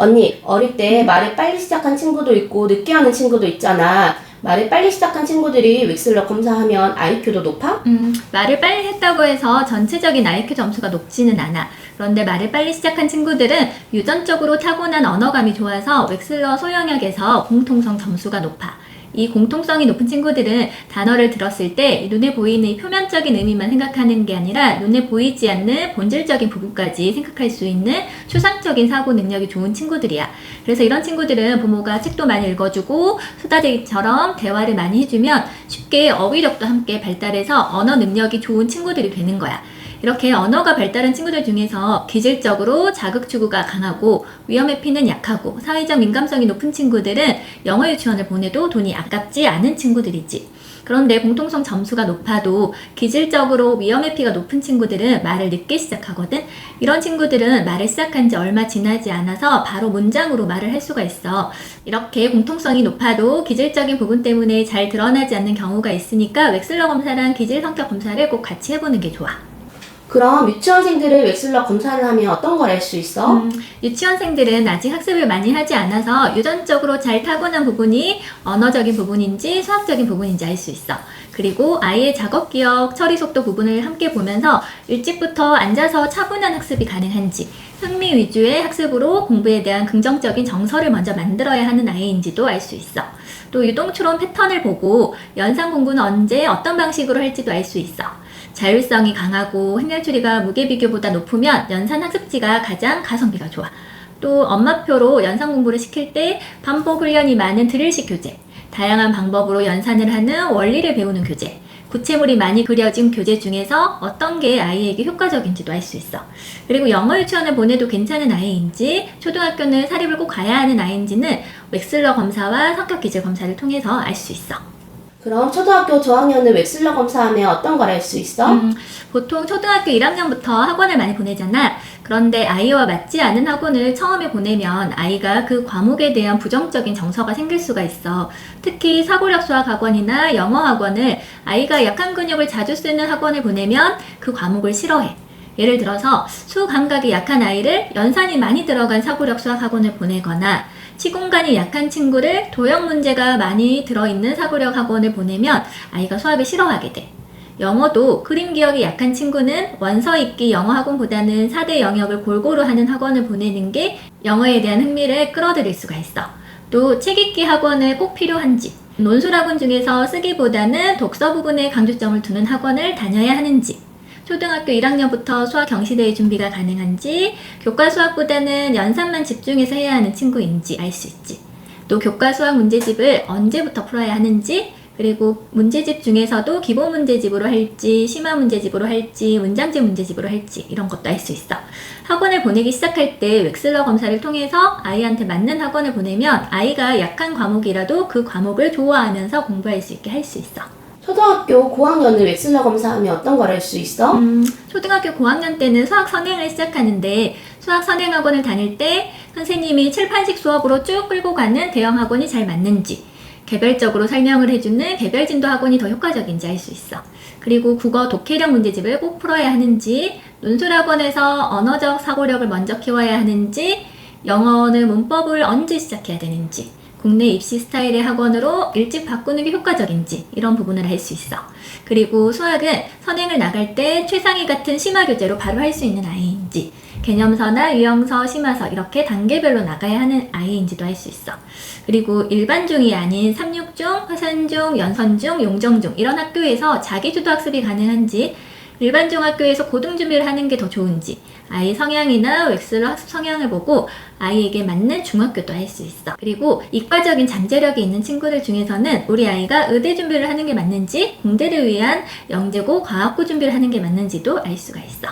언니, 어릴 때 말을 빨리 시작한 친구도 있고 늦게 하는 친구도 있잖아. 말을 빨리 시작한 친구들이 웩슬러 검사하면 IQ도 높아? 음, 말을 빨리 했다고 해서 전체적인 IQ 점수가 높지는 않아. 그런데 말을 빨리 시작한 친구들은 유전적으로 타고난 언어감이 좋아서 웩슬러 소영역에서 공통성 점수가 높아. 이 공통성이 높은 친구들은 단어를 들었을 때 눈에 보이는 이 표면적인 의미만 생각하는 게 아니라 눈에 보이지 않는 본질적인 부분까지 생각할 수 있는 추상적인 사고 능력이 좋은 친구들이야. 그래서 이런 친구들은 부모가 책도 많이 읽어주고 수다쟁이처럼 대화를 많이 해주면 쉽게 어휘력도 함께 발달해서 언어 능력이 좋은 친구들이 되는 거야. 이렇게 언어가 발달한 친구들 중에서 기질적으로 자극 추구가 강하고 위험 회피는 약하고 사회적 민감성이 높은 친구들은 영어 유치원을 보내도 돈이 아깝지 않은 친구들이지. 그런데 공통성 점수가 높아도 기질적으로 위험 회피가 높은 친구들은 말을 늦게 시작하거든. 이런 친구들은 말을 시작한 지 얼마 지나지 않아서 바로 문장으로 말을 할 수가 있어. 이렇게 공통성이 높아도 기질적인 부분 때문에 잘 드러나지 않는 경우가 있으니까 웩슬러 검사랑 기질 성격 검사를 꼭 같이 해보는 게 좋아. 그럼 유치원생들을 웩슬러 검사를 하면 어떤 걸 알 수 있어? 음, 유치원생들은 아직 학습을 많이 하지 않아서 유전적으로 잘 타고난 부분이 언어적인 부분인지 수학적인 부분인지 알 수 있어. 그리고 아이의 작업 기억, 처리 속도 부분을 함께 보면서 일찍부터 앉아서 차분한 학습이 가능한지, 흥미 위주의 학습으로 공부에 대한 긍정적인 정서를 먼저 만들어야 하는 아이인지도 알 수 있어. 또 유동추론 패턴을 보고 연상 공부는 언제 어떤 방식으로 할지도 알 수 있어. 자율성이 강하고 행렬 추리가 무게 비교보다 높으면 연산 학습지가 가장 가성비가 좋아. 또 엄마표로 연산 공부를 시킬 때 반복 훈련이 많은 드릴식 교재, 다양한 방법으로 연산을 하는 원리를 배우는 교재, 구체물이 많이 그려진 교재 중에서 어떤 게 아이에게 효과적인지도 알 수 있어. 그리고 영어 유치원을 보내도 괜찮은 아이인지, 초등학교는 사립을 꼭 가야 하는 아이인지는 웩슬러 검사와 성격 기질 검사를 통해서 알 수 있어. 그럼 초등학교 저학년을 웩슬러 검사하면 어떤 걸 알 수 있어? 음, 보통 초등학교 1학년부터 학원을 많이 보내잖아. 그런데 아이와 맞지 않은 학원을 처음에 보내면 아이가 그 과목에 대한 부정적인 정서가 생길 수가 있어. 특히 사고력 수학 학원이나 영어 학원을 아이가 약한 근육을 자주 쓰는 학원을 보내면 그 과목을 싫어해. 예를 들어서 수 감각이 약한 아이를 연산이 많이 들어간 사고력 수학 학원을 보내거나 시공간이 약한 친구를 도형 문제가 많이 들어있는 사고력 학원을 보내면 아이가 수학을 싫어하게 돼. 영어도 그림 기억이 약한 친구는 원서 읽기 영어 학원보다는 4대 영역을 골고루 하는 학원을 보내는 게 영어에 대한 흥미를 끌어들일 수가 있어. 또 책 읽기 학원을 꼭 필요한지, 논술 학원 중에서 쓰기보다는 독서 부분에 강조점을 두는 학원을 다녀야 하는지, 초등학교 1학년부터 수학 경시대회 준비가 가능한지, 교과 수학보다는 연산만 집중해서 해야 하는 친구인지 알 수 있지. 또 교과 수학 문제집을 언제부터 풀어야 하는지, 그리고 문제집 중에서도 기본 문제집으로 할지, 심화 문제집으로 할지, 문장제 문제집으로 할지, 이런 것도 알 수 있어. 학원을 보내기 시작할 때 웩슬러 검사를 통해서 아이한테 맞는 학원을 보내면 아이가 약한 과목이라도 그 과목을 좋아하면서 공부할 수 있게 할 수 있어. 초등학교 고학년을 웩슬러 검사하면 어떤 걸 알 수 있어? 음, 초등학교 고학년 때는 수학 선행을 시작하는데 수학 선행 학원을 다닐 때 선생님이 칠판식 수업으로 쭉 끌고 가는 대형 학원이 잘 맞는지 개별적으로 설명을 해주는 개별 진도 학원이 더 효과적인지 알 수 있어. 그리고 국어 독해력 문제집을 꼭 풀어야 하는지 논술 학원에서 언어적 사고력을 먼저 키워야 하는지 영어는 문법을 언제 시작해야 되는지 국내 입시 스타일의 학원으로 일찍 바꾸는 게 효과적인지 이런 부분을 알 수 있어. 그리고 수학은 선행을 나갈 때 최상위 같은 심화 교재로 바로 할 수 있는 아이인지 개념서나 유형서, 심화서 이렇게 단계별로 나가야 하는 아이인지도 알수 있어. 그리고 일반 중이 아닌 삼육중, 화산 중, 연선 중, 용정 중 이런 학교에서 자기주도 학습이 가능한지 일반 중학교에서 고등 준비를 하는 게 더 좋은지 아이 성향이나 웩슬러 학습 성향을 보고 아이에게 맞는 중학교도 할 수 있어. 그리고 이과적인 잠재력이 있는 친구들 중에서는 우리 아이가 의대 준비를 하는 게 맞는지 공대를 위한 영재고 과학고 준비를 하는 게 맞는지도 알 수가 있어.